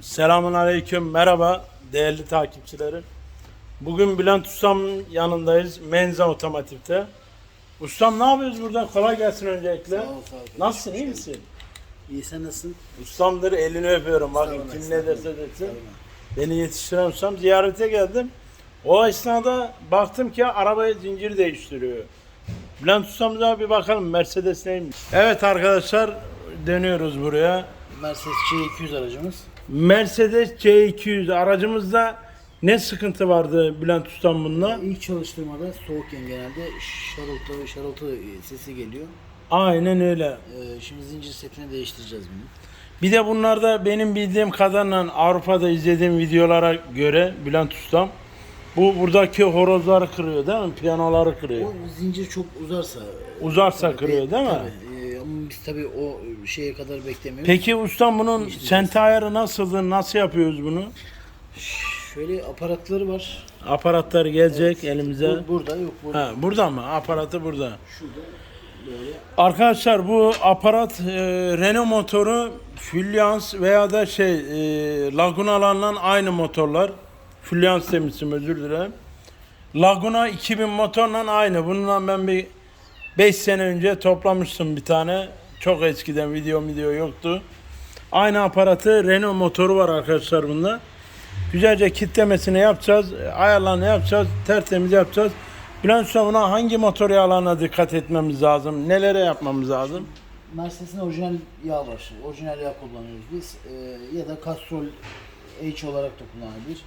Selamun Aleyküm, merhaba değerli takipçilerim. Bugün Bülent Ustam'ın yanındayız, Menza Otomotiv'te. Ustam ne yapıyoruz burada? Kolay gelsin öncelikle. Sağ ol, sağ ol. Nasılsın, iyi misin? İyi sen nasılsın? Ustamdır, elini öpüyorum. Bakın kim ne derse desin. Beni yetiştiren ustam ziyarete geldim. O esnada baktım ki arabaya zincir değiştiriyor. Bülent Ustam'ıza bir bakalım Mercedes neymiş. Evet arkadaşlar dönüyoruz buraya. Mercedes C200 aracımız. Mercedes C200 aracımızda ne sıkıntı vardı Bülent Ustam bununla? İlk çalıştırmada soğukken genelde şarıltı, şarıltı sesi geliyor. Aynen öyle. Ee, şimdi zincir setini değiştireceğiz bunu. Bir de bunlarda benim bildiğim kadarıyla Avrupa'da izlediğim videolara göre Bülent Ustam bu buradaki horozları kırıyor değil mi? Piyanoları kırıyor. O zincir çok uzarsa Uzarsa tabii, kırıyor değil mi? Tabii. Ama biz tabii o şeye kadar beklemiyoruz. Peki ustam bunun senti ayarı nasıldı? Nasıl yapıyoruz bunu? Şöyle aparatları var. Aparatlar gelecek elimize. Bu, burada yok burada. Ha, burada mı? Aparatı burada. Şurada böyle. Arkadaşlar bu aparat e, Renault motoru Fluence veya da şey e, Laguna'larla aynı motorlar. Fluence demişim özür dilerim. Laguna 2000 motorla aynı. Bununla ben bir 5 sene önce toplamıştım bir tane. Çok eskiden video video yoktu. Aynı aparatı Renault motoru var arkadaşlar bunda. Güzelce kitlemesini yapacağız. Ayarlarını yapacağız. Tertemiz yapacağız. Usta buna hangi motor yağlarına dikkat etmemiz lazım? Nelere yapmamız lazım? Mercedes'in orijinal yağ var. Orijinal yağ kullanıyoruz biz. Ee, ya da Castrol H olarak da kullanabilir.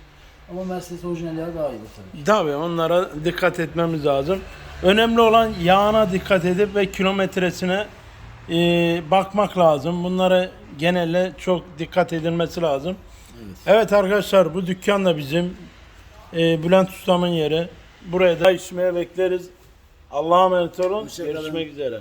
Ama Mercedes orijinal yağ daha iyidir tabii. Tabii onlara dikkat etmemiz lazım. Önemli olan yağına dikkat edip ve kilometresine e, bakmak lazım. Bunlara genelde çok dikkat edilmesi lazım. Evet. Evet arkadaşlar bu dükkan da bizim e, Bülent Ustam'ın yeri. Buraya da içmeye bekleriz. Allah'a emanet olun. Görüşmek üzere.